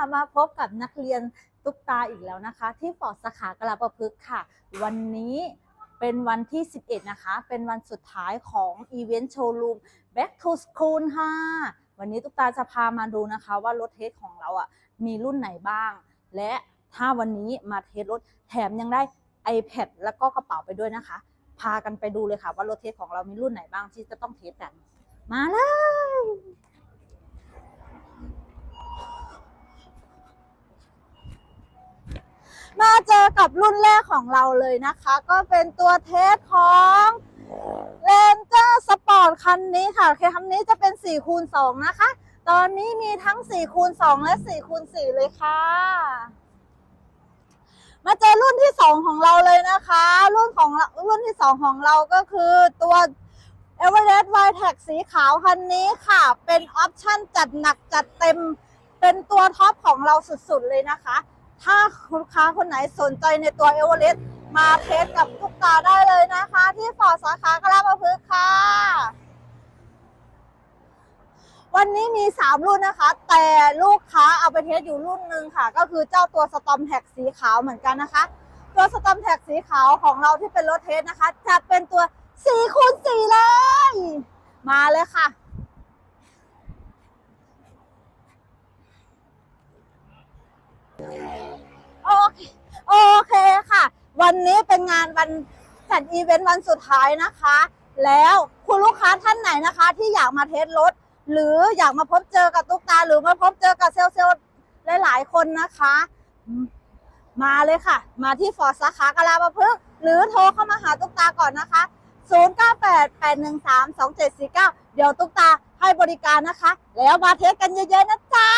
ะมาพบกับนักเรียนตุ๊กตาอีกแล้วนะคะ ที่ฟอร์ดสาขากระประพฤกษ์ค่ะ วันนี้เป็นวันที่ 11 นะคะ เป็นวันสุดท้ายของอีเวนต์โชว์รูม Back to School ค่ะ วันนี้ตุ๊กตาจะพามาดูนะคะว่ารถเทสของเราอะมีรุ่นไหนบ้าง และถ้าวันนี้มาเทสรถแถมยังได้ iPad แล้วก็กระเป๋าไปด้วยนะคะ พากันไปดูเลยค่ะว่ารถเทสของเรามีรุ่นไหนบ้างที่จะต้องเทสกัน มาเลย มาเจอกับรุ่นแรกของเราเลยนะคะ ก็เป็นตัวเทสของเลนเจอร์สปอร์ตคันนี้ค่ะคันนี้จะเป็น4คูณ2นะคะ ตอนนี้มีทั้ง4คูณ2และ4คูณ4เลยค่ะ มาเจอรุ่นที่ 2 ของเราเลยนะคะ รุ่นของรารุ่นที่ 2 ของเราก็คือตัว e v e r e s t w i t e c สีขาวคันนี้ค่ะ เป็นออปชั่นจัดหนักจัดเต็ม เป็นตัวท็อปของเราสุดๆเลยนะคะ ถ้าลูกค้าคนไหนสนใจในตัวเอเวอเรสต์มาเทสกับทุกตาได้เลยนะคะ ที่ฟอร์ดสาขากระลาประพฤกษ์ค่ะ วันนี้มี 3 รุ่นนะคะ แต่ลูกค้าเอาไปเทสอยู่รุ่นหนึ่งค่ะ ก็คือเจ้าตัวสตอมแท็กสีขาวเหมือนกันนะคะ ตัวสตอมแท็กสีขาวของเราที่เป็นรถเทสนะคะ จะเป็นตัว4คูณ4เลย มาเลยค่ะ โอ เคโอเคค่ะ วันนี้เป็นงานวันจัดอีเวนต์วันสุดท้ายนะคะ แล้วคุณลูกค้าท่านไหนนะคะ ที่อยากมาเทสรถ หรืออยากมาพบเจอกับตุ๊กตา หรือมาพบเจอกับเซลล์เซลล์หลายๆคนนะคะ มาเลยค่ะ มาที่ฟอร์ดสาขากะลาประพฤกหรือโทรเข้ามาหาตุ๊กตาก่อนนะคะ 0988132749 เดี๋ยวตุ๊กตาให้บริการนะคะ แล้วมาเทสกันเยอะๆนะจ๊ะ